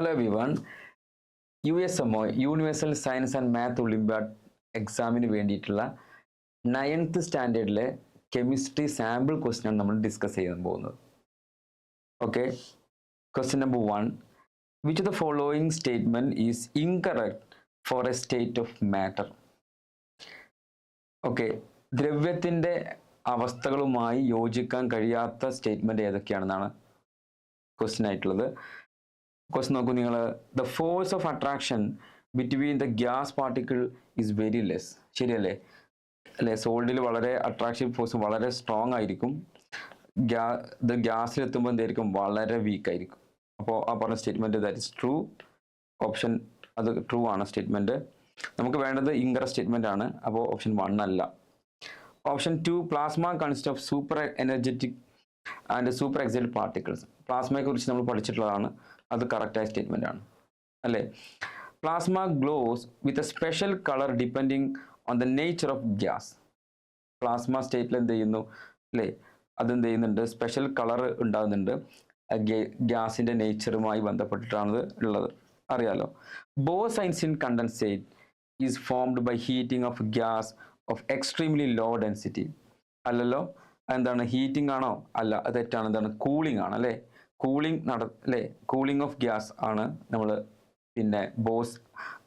Hello everyone U S M O universal science and math olympiad എക്സാമിന് വേണ്ടിയിട്ടുള്ള ninth സ്റ്റാൻഡേർഡിലെ chemistry sample ക്വസ്റ്റ്യനാണ് നമ്മൾ discuss ചെയ്യാൻ പോകുന്നത്. Okay question number one which the following statement is incorrect for a state of matter okay ദ്രവ്യത്തിന്റെ അവസ്ഥകളുമായി യോജിക്കാൻ കഴിയാത്ത statement ഏതൊക്കെയാണെന്നാണ് ക്വസ്റ്റ്യൻ ആയിട്ടുള്ളത്. ക്വസ്റ്റ്യൻ നോക്കൂ നിങ്ങൾ. The force of attraction between the gas particle is very less ശരിയല്ലേ? അല്ലെ? സോൾഡിൽ വളരെ അട്രാക്ഷൻ ഫോഴ്സ് വളരെ സ്ട്രോങ് ആയിരിക്കും. ഗ്യാ ഗ്യാസിൽ എത്തുമ്പോൾ എന്തായിരിക്കും? വളരെ വീക്ക് ആയിരിക്കും. അപ്പോൾ ആ പറഞ്ഞ statement that is true option അത് ട്രൂ ആണ് സ്റ്റേറ്റ്മെന്റ് നമുക്ക് വേണ്ടത് ഇങ്കറ സ്റ്റേറ്റ്മെന്റ് ആണ്. അപ്പോൾ ഓപ്ഷൻ വൺ അല്ല. Option two plasma consist of super energetic and super excited particles പ്ലാസ്മയെ കുറിച്ച് നമ്മൾ പഠിച്ചിട്ടുള്ളതാണ്. അത് കറക്റ്റായ സ്റ്റേറ്റ്മെന്റ് ആണ്. അല്ലേ? Plasma glows with a special colour depending on the nature of gas plasma സ്റ്റേറ്റിൽ എന്ത് ചെയ്യുന്നു? അല്ലേ? അതെന്ത് ചെയ്യുന്നുണ്ട്? സ്പെഷ്യൽ കളർ ഉണ്ടാകുന്നുണ്ട്. ഗ്യാസിന്റെ നേച്ചറുമായി ബന്ധപ്പെട്ടിട്ടാണ് ഉള്ളത്. അറിയാലോ? Bose Einstein condensate is formed by heating of gas of extremely low density അല്ലല്ലോ? എന്താണ് ഹീറ്റിംഗ് ആണോ? അല്ല തെറ്റാണ്. എന്താണ്? കൂളിംഗ് ആണ് അല്ലേ? കൂളിംഗ് നട അല്ലേ? കൂളിംഗ് ഓഫ് ഗ്യാസ് ആണ് നമ്മൾ പിന്നെ ബോസ്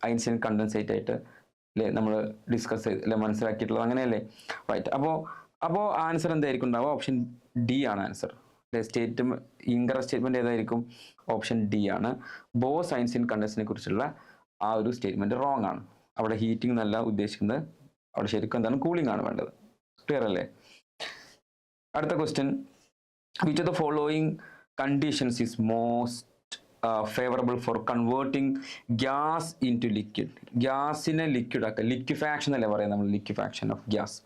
ഐൻസിൻ കണ്ടൻസേറ്റ് ആയിട്ട് അല്ലേ? നമ്മൾ ഡിസ്കസ് ചെയ്ത് അല്ലെ? മനസ്സിലാക്കിയിട്ടുള്ളത് അങ്ങനെയല്ലേ? റൈറ്റ് അപ്പോൾ അപ്പോൾ ആൻസർ എന്തായിരിക്കും ഉണ്ടാവുക? ഓപ്ഷൻ ഡി ആണ് ആൻസർ സ്റ്റേറ്റ് ഇങ്കറ സ്റ്റേറ്റ്മെന്റ് ഏതായിരിക്കും? ഓപ്ഷൻ ഡി ആണ്. ബോസ് സയൻസ് ഇൻ കണ്ടൻസിനെ കുറിച്ചുള്ള ആ ഒരു സ്റ്റേറ്റ്മെന്റ് റോങ് ആണ്. അവിടെ ഹീറ്റിംഗ് എന്നല്ല ഉദ്ദേശിക്കുന്നത്. അവിടെ ശരിക്കും എന്താണ്? കൂളിംഗ് ആണ് വേണ്ടത്. ക്ലിയർ അല്ലേ? അടുത്ത question which of the following conditions is most favourable for converting gas into liquid ഗ്യാസിനെ liquid ആക്കുക ലിക്വിഫാക്ഷൻ അല്ലേ പറയാം നമ്മൾ ലിക്വിഫാക്ഷൻ ഓഫ് ഗ്യാസ്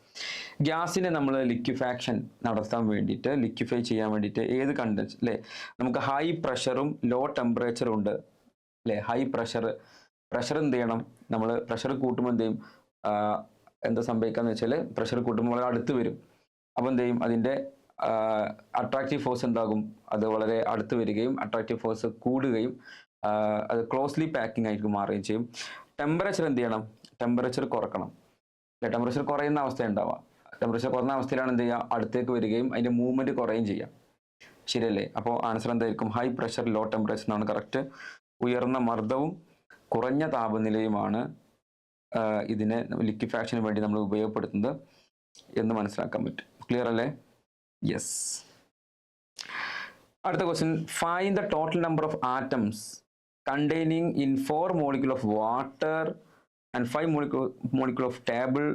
ഗ്യാസിനെ നമ്മൾ ലിക്വിഫാക്ഷൻ നടത്താൻ വേണ്ടിയിട്ട് ലിക്വിഫൈ ചെയ്യാൻ വേണ്ടിയിട്ട് ഏത് കണ്ടൻസ് അല്ലേ നമുക്ക് ഹൈ പ്രഷറും ലോ ടെമ്പറേച്ചറും ഉണ്ട്. അല്ലേ ഹൈ പ്രഷർ പ്രഷർ എന്ത് ചെയ്യണം? നമ്മൾ പ്രഷർ കൂട്ടുമ്പോൾ എന്ത് ചെയ്യും? എന്താ സംഭവിക്കുക എന്ന് വെച്ചാൽ പ്രഷർ കൂട്ടുമ്പോൾ വളരെ അടുത്ത് വരും. അപ്പോൾ എന്ത് ചെയ്യും? അതിന്റെ അട്രാക്റ്റീവ് ഫോഴ്സ് ഉണ്ടാകും അത് വളരെ അടുത്ത് വരികയും അട്രാക്റ്റീവ് ഫോഴ്സ് കൂടുകയും അത് ക്ലോസ്ലി പാക്കിംഗ് ആയിട്ട് മാറുകയും ചെയ്യും. ടെമ്പറേച്ചർ എന്ത് ചെയ്യണം? ടെമ്പറേച്ചർ കുറക്കണം. ടെമ്പറേച്ചർ കുറയുന്ന അവസ്ഥ ഉണ്ടാവാം ടെമ്പറേച്ചർ കുറഞ്ഞ അവസ്ഥയിലാണ് എന്ത് ചെയ്യുക? അടുത്തേക്ക് വരികയും അതിന്റെ മൂവ്മെന്റ് കുറയുകയും ചെയ്യാം ശരിയല്ലേ? അപ്പോൾ ആൻസർ എന്തായിരിക്കും? ഹൈ പ്രഷർ ലോ ടെമ്പറേച്ചർ എന്നാണ് കറക്റ്റ് ഉയർന്ന മർദ്ദവും കുറഞ്ഞ താപനിലയുമാണ് ഇതിനെ ലിക്വിഫാക്ഷന് വേണ്ടി നമ്മൾ ഉപയോഗപ്പെടുത്തുന്നത് എന്ന് മനസ്സിലാക്കാൻ പറ്റും. ക്ലിയർ അല്ലേ? യെസ് അടുത്ത question find the total number of atoms containing in four molecule of water and five molecule molecule of table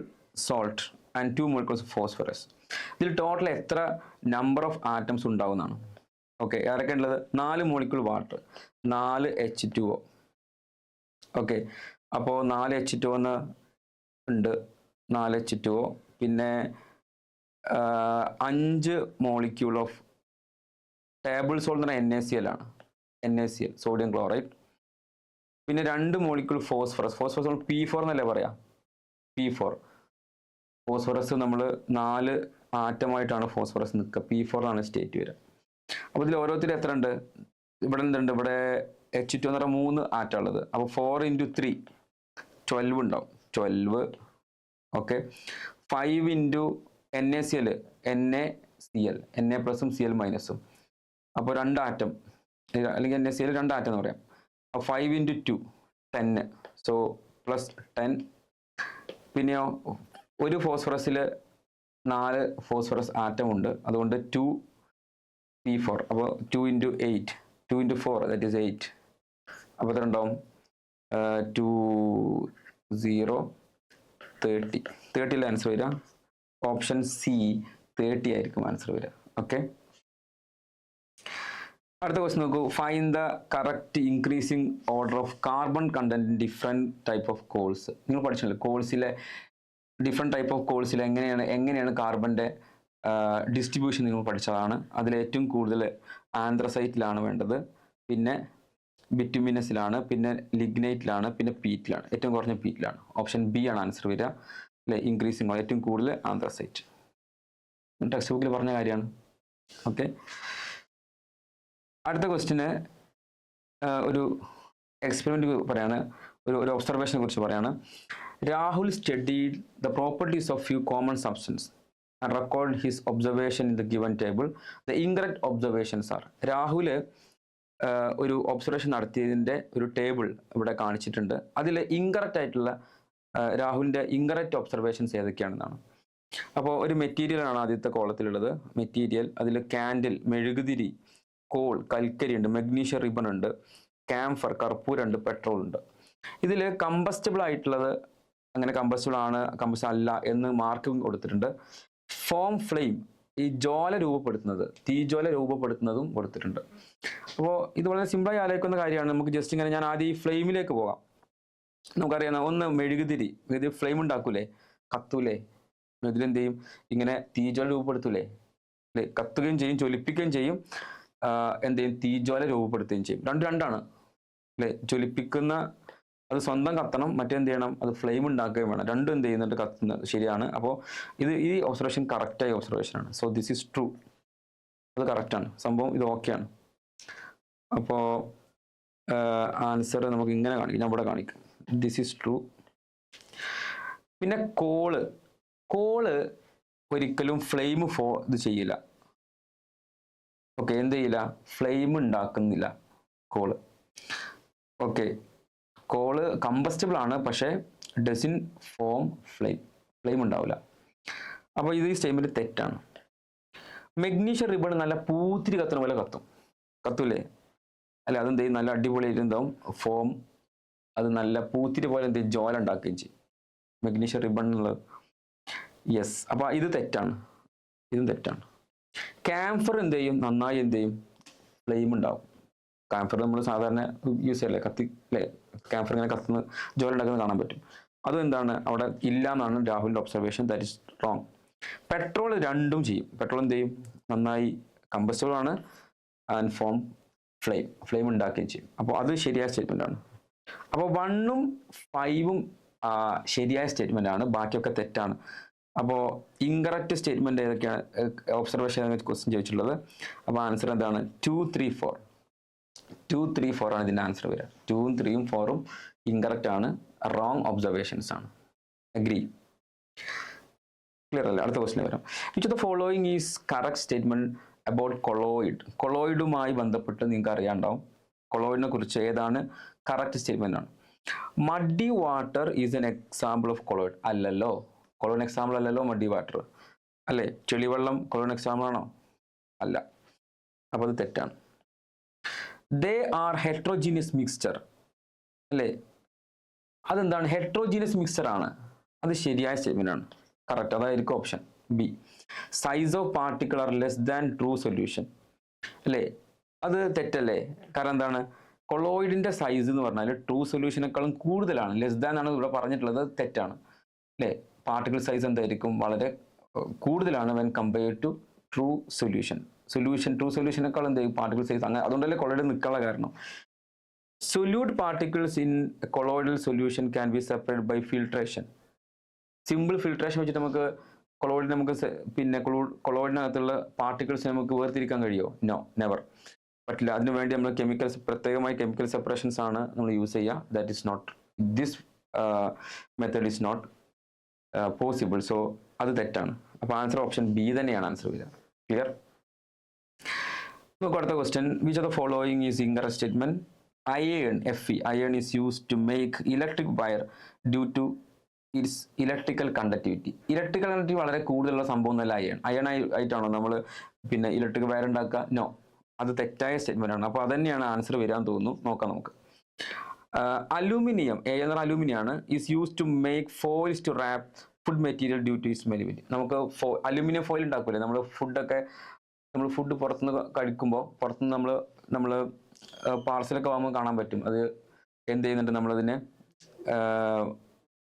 salt and two molecules of phosphorus ഇതിൽ ടോട്ടൽ എത്ര നമ്പർ ഓഫ് ആറ്റംസ് ഉണ്ടാവുന്നതാണ്? Okay ആരൊക്കെ ഉള്ളത്? നാല് molecule water നാല് H two O okay അപ്പോൾ നാല് H to ഉണ്ട്. നാല് എച്ച് ടു പിന്നെ അഞ്ച് മോളിക്യൂൾ ഓഫ് ടേബിൾ സോൾട്ട് എന്ന് പറഞ്ഞാൽ എൻ എ സി എൽ ആണ്. N A C L sodium chloride പിന്നെ രണ്ട് മോളിക്യൂൾ ഫോസ്ഫറസ് ഫോസ്ഫറസ് നമ്മൾ പി ഫോർ എന്നല്ലേ പറയാം? പി ഫോർ ഫോസ്ഫറസ് നമ്മൾ നാല് ആറ്റമായിട്ടാണ് ഫോസ്ഫറസ് നിൽക്കുക. പി ഫോർ ആണ് സ്റ്റേറ്റ് വരിക. അപ്പോൾ ഇതിൽ ഓരോരുത്തരും എത്ര ഉണ്ട്? ഇവിടെ എന്തുണ്ട്? ഇവിടെ എച്ച് ടു എന്ന് പറഞ്ഞാൽ മൂന്ന് ആറ്റം ഉള്ളത്. അപ്പോൾ ഫോർ ഇന്റു ത്രീ ട്വൽവ് ഉണ്ടാവും. Twelve okay five into N A C L N A C L N A പ്ലസും സി എൽ മൈനസും അപ്പോൾ രണ്ട് ആറ്റം അല്ലെങ്കിൽ എൻ എ സി എൽ രണ്ട് ആറ്റം എന്ന് പറയാം. അപ്പോൾ ഫൈവ് ഇന്റു ടു ടെന്ന് സോ പ്ലസ് ടെൻ പിന്നെയോ ഒരു ഫോസ്ഫറസിൽ നാല് ഫോസ്ഫറസ് ആറ്റം ഉണ്ട്. അതുകൊണ്ട് ടു പി ഫോർ അപ്പോൾ two into eight two into four that is eight അപ്പോൾ എത്ര ഉണ്ടാവും? ടു സീറോ തേർട്ടി തേർട്ടിയിൽ ആൻസർ വരിക. ഓപ്ഷൻ സി തേർട്ടി ആയിരിക്കും ആൻസർ വരിക. ഓക്കെ അടുത്ത ക്വസ്റ്റ് നോക്കൂ. Find the correct increasing order of carbon content different type of coals നിങ്ങൾ പഠിച്ചല്ലോ കോൾസിലെ ഡിഫറെന്റ് ടൈപ്പ് ഓഫ് കോൾസിൽ എങ്ങനെയാണ് എങ്ങനെയാണ് കാർബന്റെ ഡിസ്ട്രിബ്യൂഷൻ നിങ്ങൾ പഠിച്ചതാണ്. അതിൽ ഏറ്റവും കൂടുതൽ ആന്ത്രസൈറ്റിലാണ് വേണ്ടത്. പിന്നെ ബിറ്റുമിനസിലാണ് പിന്നെ ലിഗ്നൈറ്റിലാണ് പിന്നെ പീറ്റിലാണ് ഏറ്റവും കുറഞ്ഞ പീറ്റിലാണ് ഓപ്ഷൻ ബി ആണ് ആൻസർ വരിക. അല്ലെ ഇൻക്രീസിങ് ഏറ്റവും കൂടുതൽ ആന്ത്രസൈറ്റ്. ടെക്സ്റ്റ് ബുക്കിൽ പറഞ്ഞ കാര്യമാണ്. ഓക്കെ അടുത്ത ക്വസ്റ്റിന് ഒരു എക്സ്പെരിമെന്റ് പറയാണ്. ഒരു ഒരു ഒബ്സർവേഷനെ കുറിച്ച് പറയാണ്. Rahul studied the properties of few common substance and record his observation in the given table the incorrect observations are Rahul ഒരു ഒബ്സർവേഷൻ നടത്തിയതിന്റെ ഒരു ടേബിൾ ഇവിടെ കാണിച്ചിട്ടുണ്ട്. അതിൽ ഇൻകറക്റ്റ് ആയിട്ടുള്ള ആഹ്, രാഹുലിന്റെ ഇൻകറക്റ്റ് ഒബ്സർവേഷൻസ് ഏതൊക്കെയാണെന്നാണ്. അപ്പോൾ ഒരു മെറ്റീരിയൽ ആണ് ആദ്യത്തെ കോളത്തിലുള്ളത്. മെറ്റീരിയൽ അതിൽ കാൻഡിൽ മെഴുകുതിരി കോൾ കൽക്കരി ഉണ്ട് മെഗ്നീഷ്യ റിബൺ ഉണ്ട് ക്യാംഫർ കർപ്പൂരുണ്ട് പെട്രോൾ ഉണ്ട്. ഇതിൽ കമ്പസ്റ്റബിൾ ആയിട്ടുള്ളത് അങ്ങനെ കമ്പസ്റ്റബിൾ ആണ് കമ്പസ്റ്റബിൾ അല്ല എന്ന് മാർക്ക് കൊടുത്തിട്ടുണ്ട്. ഫോം ഫ്ലെയിം ഈ ജോല രൂപപ്പെടുത്തുന്നത് തീജോല രൂപപ്പെടുത്തുന്നതും കൊടുത്തിട്ടുണ്ട്. അപ്പോൾ ഇത് വളരെ സിമ്പിളായി ആലോചിക്കുന്ന കാര്യമാണ്. നമുക്ക് ജസ്റ്റ് ഇങ്ങനെ ഞാൻ ആദ്യം ഈ ഫ്ലെയിമിലേക്ക് പോകാം. നമുക്കറിയാം ഒന്ന് മെഴുകുതിരി മെഴുകുതിരി ഫ്ലെയിം ഉണ്ടാക്കൂലേ? കത്തൂലേ? എന്ത് ചെയ്യും? ഇങ്ങനെ തീജ്വാല രൂപപ്പെടുത്തൂലേ? കത്തുകയും ചെയ്യും ജ്വലിപ്പിക്കുകയും ചെയ്യും. എന്ത് ചെയ്യും? തീജ്വാല രൂപപ്പെടുത്തുകയും ചെയ്യും. രണ്ട് രണ്ടാണ്. അല്ലെ? ജ്വലിപ്പിക്കുന്ന അത് സ്വന്തം കത്തണം മറ്റെന്ത് ചെയ്യണം? അത് ഫ്ലെയിം ഉണ്ടാക്കുകയും വേണം. രണ്ടും എന്ത് ചെയ്യുന്നുണ്ട്? കത്തുന്നത് ശരിയാണ്. അപ്പോൾ ഇത് ഈ ഒബ്സർവേഷൻ കറക്റ്റായ ഒബ്സർവേഷൻ ആണ്. സോ ദിസ് ഈസ് ട്രൂ അത് കറക്റ്റാണ് സംഭവം ഇത് ഓക്കെയാണ് അപ്പോൾ ആൻസർ നമുക്ക് ഇങ്ങനെ കാണിക്കാം. ഞാൻ ഇവിടെ കാണിക്കാം. ദിസ് ഈസ് ട്രൂ പിന്നെ കോൾ കോൾ ഒരിക്കലും ഫ്ലെയിം ഫോ ഇത് ചെയ്യില്ല. ഓക്കെ എന്ത് ചെയ്യില്ല? ഫ്ലെയിം ഉണ്ടാക്കുന്നില്ല കോൾ ഓക്കെ കോൾ കമ്പസ്റ്റബിൾ ആണ് പക്ഷേ ഡസിൻ ഫോം ഫ്ലെയിം ഫ്ലെയിം ഉണ്ടാവില്ല. അപ്പോൾ ഇത് ഈ സ്റ്റേറ്റ്മെന്റ് തെറ്റാണ്. മെഗ്നീഷ്യ റിബൺ നല്ല പൂത്തിരി കത്തുന്ന പോലെ കത്തും. കത്തൂലേ? അല്ല അതെന്ത് നല്ല അടിപൊളി എന്താവും? ഫോം അത് നല്ല പൂത്തിരി പോലെ എന്ത് ജോല ഉണ്ടാക്കുകയും ചെയ്യും. മെഗ്നീഷ്യം റിബൺ എന്നുള്ളത്. യെസ് അപ്പോൾ ഇത് തെറ്റാണ്. ഇതും തെറ്റാണ്. ക്യാംഫർ എന്ത് ചെയ്യും? നന്നായി എന്ത് ചെയ്യും? ഫ്ലെയിം ഉണ്ടാവും. ക്യാംഫർ നമ്മൾ സാധാരണ യൂസ് ചെയ്യല്ലേ? കത്തി അല്ലേ ക്യാംഫർ ഇങ്ങനെ കത്തുന്ന ജോലി ഉണ്ടാക്കുന്നത് കാണാൻ പറ്റും. അതും എന്താണ് അവിടെ ഇല്ല എന്നാണ് രാഹുലിന്റെ observation that is wrong petrol രണ്ടും ചെയ്യും. പെട്രോൾ എന്ത് ചെയ്യും? നന്നായി കമ്പസ്റ്റബിൾ ആണ്. ആൻഡ് ഫോം ഫ്ലെയിം ഫ്ലെയിം ഉണ്ടാക്കുകയും ചെയ്യും. അപ്പോൾ അത് ശരിയായ സ്റ്റേറ്റ്മെന്റ് ആണ്. അപ്പോൾ വണ്ണും ഫൈവും ശരിയായ സ്റ്റേറ്റ്മെന്റ് ആണ്. ബാക്കിയൊക്കെ തെറ്റാണ്. അപ്പോൾ ഇൻകറക്റ്റ് സ്റ്റേറ്റ്മെന്റ് ഏതൊക്കെയാണ്? ഒബ്സർവേഷൻ ക്വസ്റ്റ്യൻ ചോദിച്ചിട്ടുള്ളത്. അപ്പോൾ ആൻസർ എന്താണ്? Two three four two three four ആണ് ഇതിന്റെ ആൻസർ വരിക. ടൂവും ത്രീയും ഫോറും ഇൻകറക്റ്റ് ആണ്. റോങ് ഒബ്സർവേഷൻസ് ആണ്. അഗ്രി ക്ലിയർ അല്ലേ? അടുത്ത ക്വസ്റ്റിന് വരാം. Which the following is correct statement about colloid കൊളോയിഡുമായി ബന്ധപ്പെട്ട് നിങ്ങൾക്ക് അറിയാണ്ടാവും കൊളോയിഡിനെ കുറിച്ച് ഏതാണ് കറക്റ്റ് സ്റ്റേറ്റ്മെന്റ് ആണ്. Muddy water is an example of colloid അല്ലല്ലോ. കൊളോൺ എക്സാമ്പിൾ അല്ലല്ലോ മഡി വാട്ടർ അല്ലേ? ചെളിവെള്ളം കൊളോൺ എക്സാമ്പിൾ ആണോ? അല്ല. അപ്പോൾ അത് തെറ്റാണ്. ദേ ആർ ഹെട്രോജീനിയസ് മിക്സ്ചർ അല്ലേ? അതെന്താണ്? ഹെട്രോജീനിയസ് മിക്സ്ചർ ആണ്. അത് ശരിയായ സ്റ്റേറ്റ്മെന്റ് ആണ്. കറക്റ്റ് അതായിരിക്കും option B size of particular less than true solution അല്ലേ? അത് തെറ്റല്ലേ? കാരണം എന്താണ്? കൊളോയിഡിന്റെ സൈസ് എന്ന് പറഞ്ഞാൽ ട്രൂ സൊല്യൂഷനേക്കാളും കൂടുതലാണ്. ലെസ് ദാൻ ആണ് ഇവിടെ പറഞ്ഞിട്ടുള്ളത്. തെറ്റാണ്. അല്ലേ? പാർട്ടിക്കിൾ സൈസ് എന്തായിരിക്കും? വളരെ കൂടുതലാണ് when compared to true solution solution true സൊല്യൂഷനേക്കാൾ എന്തായിരിക്കും പാർട്ടിക്കിൾ സൈസ് അങ്ങനെ അതുകൊണ്ടല്ലേ കൊളോയിഡ് നിൽക്കാനുള്ള കാരണം. Solute particles in colloidal solution can be separate by filtration simple filtration വെച്ചിട്ട് നമുക്ക് കൊളോയിഡ് നമുക്ക് പിന്നെ കൊളോയിഡിനകത്തുള്ള പാർട്ടിക്കിൾസ് നമുക്ക് വേർതിരിക്കാൻ കഴിയുമോ നോ നെവർ പറ്റില്ല. അതിനുവേണ്ടി നമ്മൾ കെമിക്കൽസ് പ്രത്യേകമായി കെമിക്കൽ സെപ്പറേഷൻസ് ആണ് നമ്മൾ യൂസ് ചെയ്യുക that is not this method is not possible so അത് തെറ്റാണ്. അപ്പോൾ ആൻസർ ഓപ്ഷൻ ബി തന്നെയാണ് ആൻസർ വരിക. ക്ലിയർ നമുക്ക് അടുത്ത question which of the following is incorrect statement iron F E iron is use to make electric wire due to its electrical conductivity electrical conductivity വളരെ കൂടുതലുള്ള സംഭവം എന്നല്ല അയൺ അയൺ ആയിട്ടാണോ നമ്മൾ പിന്നെ ഇലക്ട്രിക് വയർ ഉണ്ടാക്കുക? നോ അത് തെറ്റായ സ്റ്റേറ്റ്മെന്റ് ആണ്. അപ്പോൾ അതന്നെയാണ് ആൻസർ വരാൻ തോന്നുന്നു. നോക്കാം നമുക്ക്. അലൂമിനിയം. എ അലൂമിനിയം ആണ് is use to make foils to wrap food material due to is malleability നമുക്ക് ഫോ അലൂമിനിയം ഫോയിൽ ഉണ്ടാക്കില്ലേ നമ്മൾ ഫുഡൊക്കെ നമ്മൾ ഫുഡ് പുറത്തുനിന്ന് കഴിക്കുമ്പോൾ പുറത്തുനിന്ന് നമ്മൾ നമ്മൾ പാർസലൊക്കെ വാങ്ങുമ്പോൾ കാണാൻ പറ്റും. അത് എന്ത് ചെയ്യുന്നുണ്ട്? നമ്മളതിനെ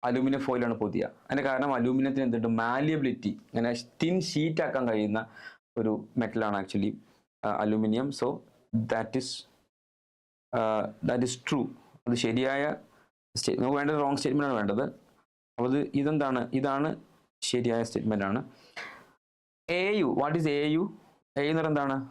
അലൂമിനിയം ഫോയിലാണ് പൊതിയ. അതിന്റെ കാരണം അലൂമിനിയത്തിന് എന്തുണ്ട്? മാലിയബിലിറ്റി അങ്ങനെ തിൻ ഷീറ്റ് ആക്കാൻ കഴിയുന്ന ഒരു മെറ്റലാണ് actually aluminium. So that is that is true അത് ശരിയായ സ്റ്റേ- നമുക്ക് വേണ്ടത് റോങ് സ്റ്റേറ്റ്മെന്റ് ആണ് വേണ്ടത്. അപ്പോൾ ഇത് ഇതെന്താണ്? ഇതാണ് ശരിയായ സ്റ്റേറ്റ്മെന്റ് ആണ്. A U what is A U A എന്ന് പറയുന്നത് എന്താണ്?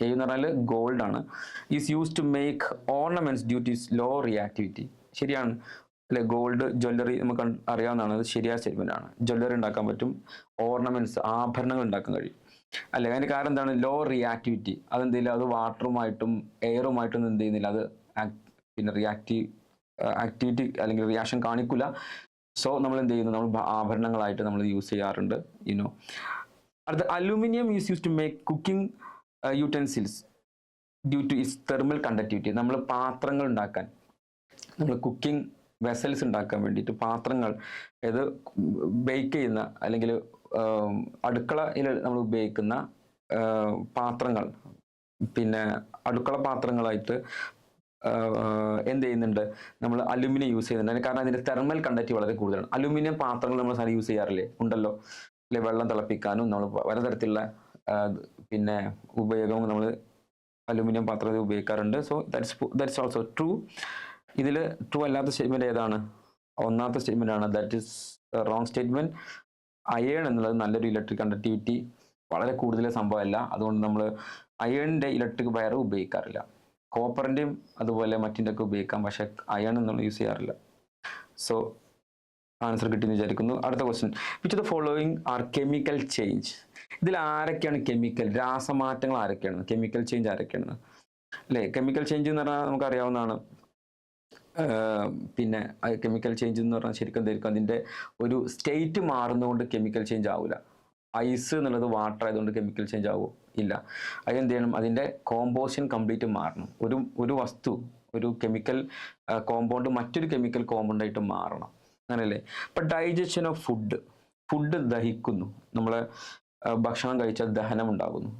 എ എന്ന് പറഞ്ഞാൽ ഗോൾഡ് ആണ്. Is use to make ornaments due to low reactivity ശരിയാണ്. അല്ലെ? ഗോൾഡ് ജ്വല്ലറി നമുക്ക് അറിയാവുന്നതാണ്. അത് ശരിയായ സ്റ്റേറ്റ്മെന്റ് ആണ്. ജ്വല്ലറി ഉണ്ടാക്കാൻ പറ്റും. ഓർണമെന്റ്സ് ആഭരണങ്ങൾ ഉണ്ടാക്കാൻ കഴിയും. അല്ലെ അതിന് കാരണം എന്താണ്? ലോ റിയാക്ടിവിറ്റി അതെന്തില്ല? അത് വാട്ടറുമായിട്ടും എയറുമായിട്ടൊന്നും എന്ത് ചെയ്യുന്നില്ല. അത് പിന്നെ റിയാക്റ്റീവ് ആക്ടിവിറ്റി അല്ലെങ്കിൽ റിയാക്ഷൻ കാണിക്കില്ല സോ നമ്മൾ എന്ത് ചെയ്യുന്നു? നമ്മൾ ആഭരണങ്ങളായിട്ട് നമ്മൾ യൂസ് ചെയ്യാറുണ്ട് യുനോ അടുത്ത aluminium is use to make cooking utensils due to is thermal conductivity നമ്മൾ പാത്രങ്ങൾ ഉണ്ടാക്കാൻ നമ്മൾ കുക്കിംഗ് വെസൽസ് ഉണ്ടാക്കാൻ വേണ്ടിയിട്ട് പാത്രങ്ങൾ ഇത് ബേക്ക് ചെയ്യുന്ന അല്ലെങ്കിൽ അടുക്കളയിൽ നമ്മൾ ഉപയോഗിക്കുന്ന പാത്രങ്ങൾ. പിന്നെ അടുക്കള പാത്രങ്ങളായിട്ട് എന്ത് ചെയ്യുന്നുണ്ട്? നമ്മൾ അലുമിനിയം യൂസ് ചെയ്യുന്നുണ്ട്. കാരണം അതിന്റെ തെർമൽ കണ്ടക്റ്റ് വളരെ കൂടുതലാണ്. അലുമിനിയം പാത്രങ്ങൾ നമ്മൾ സാധനം യൂസ് ചെയ്യാറില്ലേ? ഉണ്ടല്ലോ. അല്ലെ വെള്ളം തിളപ്പിക്കാനും നമ്മൾ പലതരത്തിലുള്ള പിന്നെ ഉപയോഗം നമ്മൾ അലുമിനിയം പാത്രത്തിൽ ഉപയോഗിക്കാറുണ്ട്. So that's that's also true ഇതിൽ ട്രൂ അല്ലാത്ത സ്റ്റേറ്റ്മെന്റ് ഏതാണ്? ഒന്നാമത്തെ സ്റ്റേറ്റ്മെന്റ് ആണ്. That is wrong statement iron എന്നുള്ളത് നല്ലൊരു ഇലക്ട്രിക് കണ്ടക്ടിവിറ്റി വളരെ കൂടുതൽ സംഭവമല്ല. അതുകൊണ്ട് നമ്മൾ അയേണിന്റെ ഇലക്ട്രിക് വയർ ഉപയോഗിക്കാറില്ല. കോപ്പറിന്റെയും അതുപോലെ മറ്റിന്റെ ഒക്കെ ഉപയോഗിക്കാം. പക്ഷെ അയൺ എന്നുള്ള യൂസ് ചെയ്യാറില്ല. സോ ആൻസർ കിട്ടിയെന്ന് വിചാരിക്കുന്നു. അടുത്ത question which the following are chemical change ഇതിൽ ആരൊക്കെയാണ് കെമിക്കൽ രാസമാറ്റങ്ങൾ ആരൊക്കെയാണ്? കെമിക്കൽ ചേഞ്ച് ആരൊക്കെയാണ്? അല്ലേ? കെമിക്കൽ ചേഞ്ച് എന്ന് പറഞ്ഞാൽ നമുക്ക് അറിയാവുന്നതാണ് പിന്നെ കെമിക്കൽ ചേഞ്ച് എന്ന് പറഞ്ഞാൽ ശരിക്കും എന്തായിരിക്കും അതിന്റെ ഒരു സ്റ്റേറ്റ് മാറുന്നതുകൊണ്ട് കെമിക്കൽ ചേഞ്ച് ആവില്ല ഐസ് എന്നുള്ളത് വാട്ടർ ആയതുകൊണ്ട് കെമിക്കൽ ചേഞ്ച് ആവുമോ ഇല്ല. അതെന്ത് ചെയ്യണം? അതിന്റെ കോമ്പോസിഷൻ കംപ്ലീറ്റ് മാറണം. ഒരു ഒരു വസ്തു ഒരു കെമിക്കൽ കോമ്പൗണ്ട് മറ്റൊരു കെമിക്കൽ കോമ്പൗണ്ടായിട്ട് മാറണം. അങ്ങനെയല്ലേ? ഇപ്പം ഡൈജഷൻ ഓഫ് ഫുഡ് ഫുഡ് ദഹിക്കുന്നു. നമ്മൾ ഭക്ഷണം കഴിച്ചാൽ ദഹനം ഉണ്ടാകുന്നു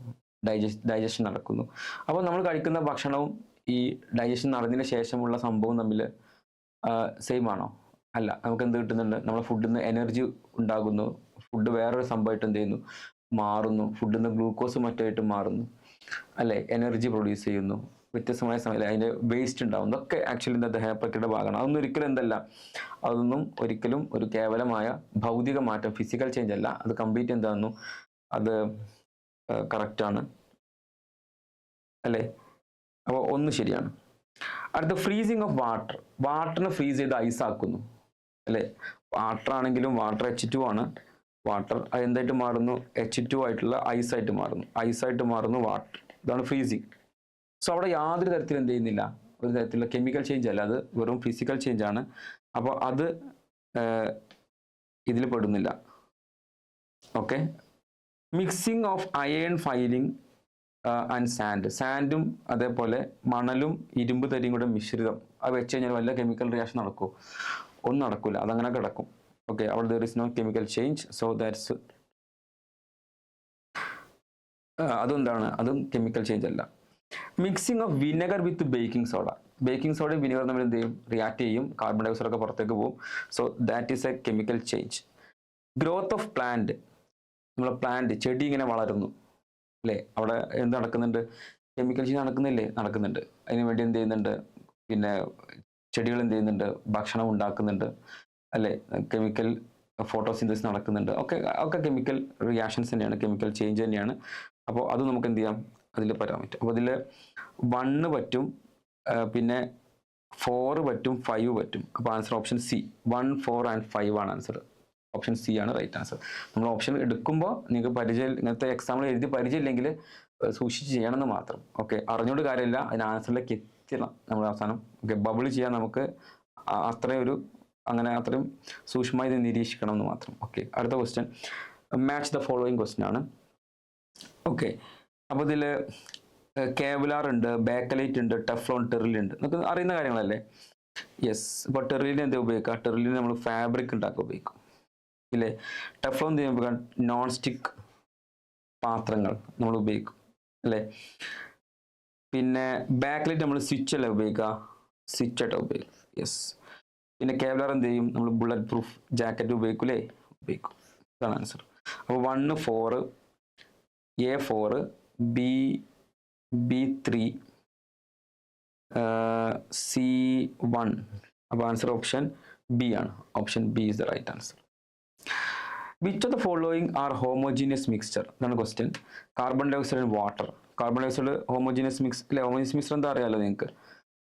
ഡൈജസ്റ്റ് ഡൈജഷൻ നടക്കുന്നു. അപ്പോൾ നമ്മൾ കഴിക്കുന്ന ഭക്ഷണവും ഈ ഡൈജഷൻ നടന്നതിന് ശേഷമുള്ള സംഭവം തമ്മിൽ സെയിം ആണോ? അല്ല നമുക്ക് എന്ത് കിട്ടുന്നുണ്ട്? നമ്മളെ ഫുഡിൽ നിന്ന് എനർജി ഉണ്ടാകുന്നു. ഫുഡ് വേറൊരു സംഭവമായിട്ട് എന്ത് ചെയ്യുന്നു? മാറുന്നു. ഫുഡിൽ നിന്ന് ഗ്ലൂക്കോസ് മറ്റായിട്ട് മാറുന്നു. അല്ലെ? എനർജി പ്രൊഡ്യൂസ് ചെയ്യുന്നു. വ്യത്യസ്തമായ സമയത്ത് അതിന്റെ വേസ്റ്റ് ഉണ്ടാവും ഇതൊക്കെ ആക്ച്വലി എന്താ ദഹനപ്രക്രിയയുടെ ഭാഗമാണ്. അതൊന്നും ഒരിക്കലും എന്തല്ല. അതൊന്നും ഒരിക്കലും ഒരു കേവലമായ ഭൗതിക മാറ്റം ഫിസിക്കൽ ചേഞ്ച് അല്ല. അത് കംപ്ലീറ്റ് എന്താണെന്നു അത് കറക്റ്റാണ് അല്ലേ? അപ്പോൾ ഒന്ന് ശരിയാണ്. അടുത്ത ഫ്രീസിങ് ഓഫ് വാട്ടർ വാട്ടറിനെ ഫ്രീസ് ചെയ്ത് ഐസ് ആക്കുന്നു. അല്ലേ? വാട്ടർ ആണെങ്കിലും വാട്ടർ എച്ച് ടു ആണ്. വാട്ടർ എന്തായിട്ട് മാറുന്നു? എച്ച് ടു ആയിട്ടുള്ള ഐസ് ആയിട്ട് മാറുന്നു. ഐസ് ആയിട്ട് മാറുന്നു വാട്ടർ ഇതാണ് ഫ്രീസിങ് സോ അവിടെ യാതൊരു തരത്തിലും എന്ത് ചെയ്യുന്നില്ല. ഒരു തരത്തിലുള്ള കെമിക്കൽ ചേഞ്ച് അല്ല. അത് വെറും ഫിസിക്കൽ ചേഞ്ച് ആണ്. അപ്പോൾ അത് ഇതിൽ പെടുന്നില്ല. Okay mixing of iron filing and sand സാൻഡും അതേപോലെ മണലും ഇരുമ്പ് തരിയും കൂടെ മിശ്രിതം. അത് വെച്ച് കഴിഞ്ഞാൽ വല്ല കെമിക്കൽ റിയാക്ഷൻ നടക്കുമോ ഒന്നും നടക്കില്ല അതങ്ങനെ കിടക്കും. ഓക്കെ അവിടെ there is no chemical change so that's അതെന്താണ്? അതും കെമിക്കൽ ചേഞ്ച് അല്ല. Mixing of vinegar with baking soda baking സോഡയും വിനെഗർ തമ്മിൽ എന്ത് ചെയ്യും? റിയാക്ട് ചെയ്യും. കാർബൺ ഡയോക്സൈഡ് ഒക്കെ പുറത്തേക്ക് പോകും. So that is a chemical change growth of plant നമ്മളെ പ്ലാന്റ് ചെടി ഇങ്ങനെ വളരുന്നു. അല്ലേ അവിടെ എന്ത് നടക്കുന്നുണ്ട്? കെമിക്കൽ ചേഞ്ച് നടക്കുന്നില്ലേ? നടക്കുന്നുണ്ട്. അതിന് വേണ്ടി എന്ത് ചെയ്യുന്നുണ്ട്? പിന്നെ ചെടികൾ എന്ത് ചെയ്യുന്നുണ്ട്? ഭക്ഷണം ഉണ്ടാക്കുന്നുണ്ട്. അല്ലേ? കെമിക്കൽ ഫോട്ടോസിന്തസിസ് നടക്കുന്നുണ്ട്. ഒക്കെ ഒക്കെ കെമിക്കൽ റിയാക്ഷൻസ് തന്നെയാണ്. കെമിക്കൽ ചേഞ്ച് തന്നെയാണ്. അപ്പോൾ അത് നമുക്ക് എന്ത് ചെയ്യാം? അതിൽ പറയാൻ പറ്റും അപ്പോൾ അതിൽ വണ്ണ് പറ്റും പിന്നെ ഫോർ പറ്റും ഫൈവ് പറ്റും. അപ്പോൾ answer option C one four and five ആണ് ആൻസർ ഓപ്ഷൻ സി ആണ് റൈറ്റ് ആൻസർ നമ്മൾ ഓപ്ഷൻ എടുക്കുമ്പോൾ നിങ്ങൾക്ക് പരിചയം ഇങ്ങനത്തെ എക്സാമ്പിൾ എഴുതി പരിചയമില്ലെങ്കിൽ സൂക്ഷിച്ച് ചെയ്യണമെന്ന് മാത്രം. ഓക്കെ അറിഞ്ഞുകൊണ്ട് കാര്യമില്ല. അതിന് ആൻസറിലേക്ക് എത്തിയണം നമ്മൾ അവസാനം. ഓക്കെ ബബിൾ ചെയ്യാൻ നമുക്ക് അത്രയും ഒരു അങ്ങനെ അത്രയും സൂക്ഷ്മമായി ഇത് നിരീക്ഷിക്കണം എന്ന് മാത്രം. ഓക്കെ അടുത്ത question match the following question ആണ്. ഓക്കെ അപ്പോൾ ഇതിൽ കേവലാർ ഉണ്ട് ബേക്കലൈറ്റ് ഉണ്ട് ടെഫ്ലോൺ ടെറിൽ ഉണ്ട്. നമുക്ക് അറിയുന്ന കാര്യങ്ങളല്ലേ? യെസ് ഇപ്പോൾ ടെറിലിന് എന്താ ഉപയോഗിക്കുക? ടെറിലിന് നമ്മൾ ഫാബ്രിക് ഉണ്ടാക്കാൻ ഉപയോഗിക്കും. ഇല്ലേ ടെഫ്ലോൺ നോൺ സ്റ്റിക്ക് പാത്രങ്ങൾ നമ്മൾ ഉപയോഗിക്കും അല്ലേ? പിന്നെ ബാക്ക്ലൈറ്റ് നമ്മൾ സ്വിച്ച് അല്ലേ ഉപയോഗിക്കുക? സ്വിച്ച് ആയിട്ട് ഉപയോഗിക്കും യെസ് പിന്നെ കേവലർ എന്ത് ചെയ്യും? നമ്മൾ ബുള്ളറ്റ് പ്രൂഫ് ജാക്കറ്റ് ഉപയോഗിക്കൂലേ ഉപയോഗിക്കും. ഇതാണ് ആൻസർ അപ്പോൾ one four A four B B three C one അപ്പോൾ ആൻസർ ഓപ്ഷൻ ബി ആണ്. Option B is the right answer which of the following are homogeneous mixture എന്നാണ് question carbon dioxide and water carbon dioxide homogeneous mix അല്ലെ homogeneous mix എന്താ അറിയാലോ നിങ്ങൾക്ക്?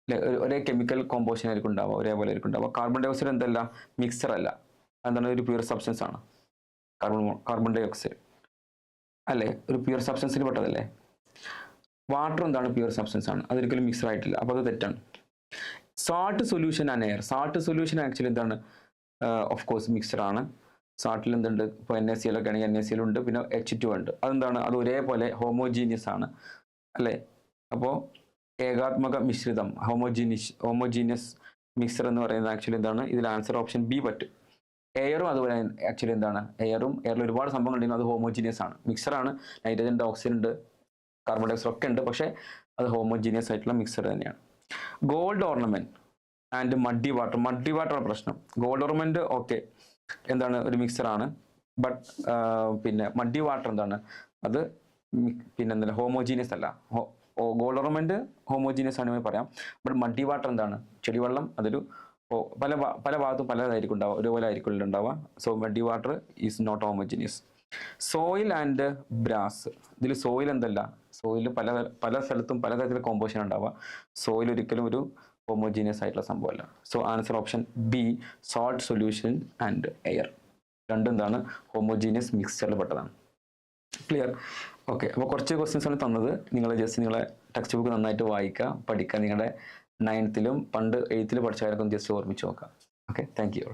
അല്ലെ ഒരേ chemical composition ആയിരിക്കും ഉണ്ടാവുക ഒരേപോലെ ആയിരിക്കും ഉണ്ടാവുക. കാർബൺ ഡയോക്സൈഡ് എന്തല്ല? മിക്സർ അല്ല. എന്താണ് ഒരു പ്യൂർ സബ്സ്റ്റൻസ് ആണ്. കാർബൺ കാർബൺ ഡയോക്സൈഡ് അല്ലേ? ഒരു പ്യൂർ സബ്സ്റ്റൻസിൽ പെട്ടതല്ലേ? വാട്ടർ എന്താണ്? പ്യൂർ സബ്സ്റ്റൻസ് ആണ്. അതൊരിക്കലും മിക്സർ ആയിട്ടില്ല. അപ്പോൾ അത് തെറ്റാണ്. Salt solution and air salt solution actually എന്താണ്? ഓഫ് കോഴ്സ് മിക്സർ ആണ്. സാൾട്ടിൽ എന്തുണ്ട് ഇപ്പോൾ എൻ എസ് സി എല്ലൊക്കെ ആണെങ്കിൽ എൻ എസ് സിയിലുണ്ട് പിന്നെ എച്ച് ടു ഉണ്ട്. അതെന്താണ്? അത് ഒരേപോലെ ഹോമോജീനിയസ് ആണ്. അല്ലേ? അപ്പോൾ ഏകാത്മക മിശ്രിതം ഹോമോജീനിയസ് ഹോമോജീനിയസ് മിക്സർ എന്ന് പറയുന്നത് ആക്ച്വലി എന്താണ്? ഇതിൽ ആൻസർ ഓപ്ഷൻ ബി പറ്റും. എയറും അതുപോലെ ആക്ച്വലി എന്താണ്? എയറും എയറിൽ ഒരുപാട് സംഭവങ്ങൾ ഉണ്ടെങ്കിൽ അത് ഹോമോജീനിയസ് ആണ്. മിക്സറാണ് നൈട്രജൻ ഓക്സിജൻ ഉണ്ട്. കാർബൺ ഡയോക്സൈഡ് ഒക്കെ ഉണ്ട്. പക്ഷേ അത് ഹോമോജീനിയസ് ആയിട്ടുള്ള മിക്സർ തന്നെയാണ്. Gold ornament and muddy water muddy water പ്രശ്നം. ഗോൾഡ് ഓർണമെന്റ് ഓക്കെ എന്താണ് ഒരു മിക്സർ ആണ്. ബട്ട് പിന്നെ മഡി വാട്ടർ എന്താണ്? അത് പിന്നെ എന്താ ഹോമോജീനിയസ് അല്ല. ഗോളർമെന്റ് ഹോമോജീനിയസ് ആണ് പറയാം. ബട്ട് മഡി വാട്ടർ എന്താണ്? ചെടിവെള്ളം അതൊരു പല പല ഭാഗത്തും പലതായിരിക്കും ഉണ്ടാവുക. ഒരുപോലെ ആയിരിക്കും ഉണ്ടാവുക. So muddy water is not homogeneous soil and brass ഇതിൽ സോയിൽ എന്തല്ല? സോയിൽ പല പല സ്ഥലത്തും പലതരത്തിലുള്ള കോമ്പോസിഷൻ ഉണ്ടാവുക. സോയിൽ ഒരിക്കലും ഒരു ഹോമോജീനിയസ് ആയിട്ടുള്ള സംഭവമല്ല. So answer option B salt solution and air രണ്ടും എന്താണ് ഹോമോജീനിയസ് മിക്സ്ചറിൽ പെട്ടതാണ്. ക്ലിയർ ഓക്കെ അപ്പോൾ കുറച്ച് ക്വസ്റ്റ്യൻസ് ആണ് തന്നത്. നിങ്ങൾ ജസ്റ്റ് നിങ്ങളെ ടെക്സ്റ്റ് ബുക്ക് നന്നായിട്ട് വായിക്കുക പഠിക്കുക നിങ്ങളുടെ നയൻത്തിലും പണ്ട് എയ്ത്തിലും പഠിച്ചവരൊക്കെ ജസ്റ്റ് ഓർമ്മിച്ച് നോക്കാം. Okay thank you